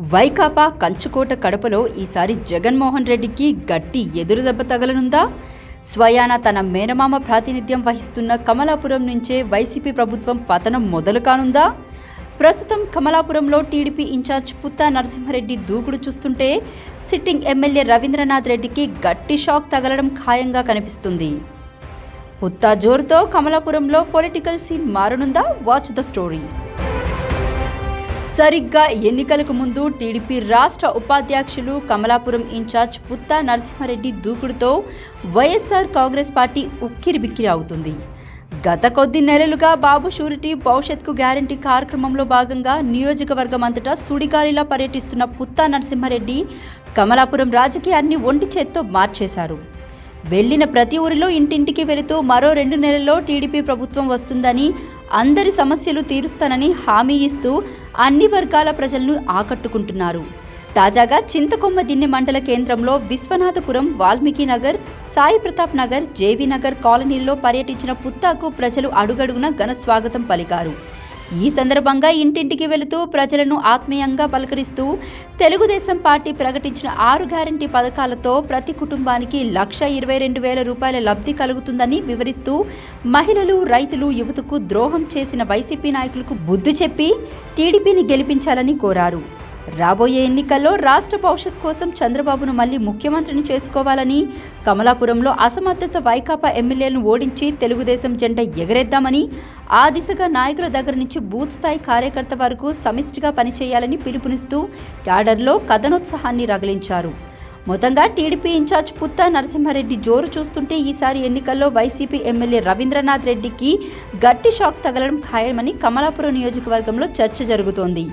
వైకాపా కంచుకోట కడపలో ఈసారి జగన్మోహన్ రెడ్డికి గట్టి ఎదురుదెబ్బ తగలనుందా? స్వయాన తన మేనమామ ప్రాతినిధ్యం వహిస్తున్న కమలాపురం నుంచే వైసీపీ ప్రభుత్వం పతనం మొదలు కానుందా? ప్రస్తుతం కమలాపురంలో టీడీపీ ఇన్ఛార్జ్ పుత్తా నరసింహారెడ్డి దూకుడు చూస్తుంటే సిట్టింగ్ ఎమ్మెల్యే రవీంద్రనాథ్ రెడ్డికి గట్టి షాక్ తగలడం ఖాయంగా కనిపిస్తుంది. పుత్తా జోరుతో కమలాపురంలో political scene మారనుందా? Watch the story. సరిగ్గా ఎన్నికలకు ముందు టీడీపీ రాష్ట్ర ఉపాధ్యక్షులు కమలాపురం ఇన్ఛార్జ్ పుత్తా నరసింహారెడ్డి దూకుడుతో వైఎస్ఆర్ కాంగ్రెస్ పార్టీ ఉక్కిరిబిక్కిరి అవుతుంది గత కొద్ది నెలలుగా బాబు షూరిటీ భవిష్యత్కు గ్యారంటీ కార్యక్రమంలో భాగంగా నియోజకవర్గం అంతటా సుడిగాలిలా పర్యటిస్తున్న పుత్తా నరసింహారెడ్డి కమలాపురం రాజకీయాన్ని ఒంటి చేత్తో మార్చేశారు. వెళ్ళిన ప్రతి ఊరిలో ఇంటింటికి వెళుతూ మరో రెండు నెలల్లో టీడీపీ ప్రభుత్వం వస్తుందని అందరి సమస్యలు తీరుస్తానని హామీ ఇస్తూ అన్ని వర్గాల ప్రజలను ఆకట్టుకుంటున్నారు. తాజాగా చింతకొమ్మ దిన్నె మండల కేంద్రంలో విశ్వనాథపురం వాల్మీకి నగర్ సాయి ప్రతాప్ నగర్ జేవీ నగర్ కాలనీల్లో పర్యటించిన పుత్తాకు ప్రజలు అడుగడుగున ఘన స్వాగతం పలికారు. ఈ సందర్భంగా ఇంటింటికి వెళుతూ ప్రజలను ఆత్మీయంగా పలకరిస్తూ తెలుగుదేశం పార్టీ ప్రకటించిన ఆరు గ్యారంటీ పథకాలతో ప్రతి కుటుంబానికి లక్ష ఇరవై రెండు వేల రూపాయల లబ్ధి కలుగుతుందని వివరిస్తూ మహిళలు రైతులు యువతకు ద్రోహం చేసిన వైసీపీ నాయకులకు బుద్ధి చెప్పి టీడీపీని గెలిపించాలని కోరారు. రాబోయే ఎన్నికల్లో రాష్ట్ర భవిష్యత్ కోసం చంద్రబాబును మళ్ళీ ముఖ్యమంత్రిని చేసుకోవాలని కమలాపురంలో అసమర్థత వైకాపా ఎమ్మెల్యేలను ఓడించి తెలుగుదేశం జెండా ఎగరేద్దామని ఆ దిశగా నాయకుల దగ్గర నుంచి బూత్ స్థాయి కార్యకర్త వరకు సమిష్టిగా పనిచేయాలని పిలుపునిస్తూ క్యాడర్లో కథనోత్సాహాన్ని రగిలించారు. మొత్తంగా టీడీపీ ఇన్ఛార్జ్ పుత్తా నరసింహారెడ్డి జోరు చూస్తుంటే ఈసారి ఎన్నికల్లో వైసీపీ ఎమ్మెల్యే రవీంద్రనాథ్ రెడ్డికి గట్టి షాక్ తగలడం ఖాయమని కమలాపురం నియోజకవర్గంలో చర్చ జరుగుతోంది.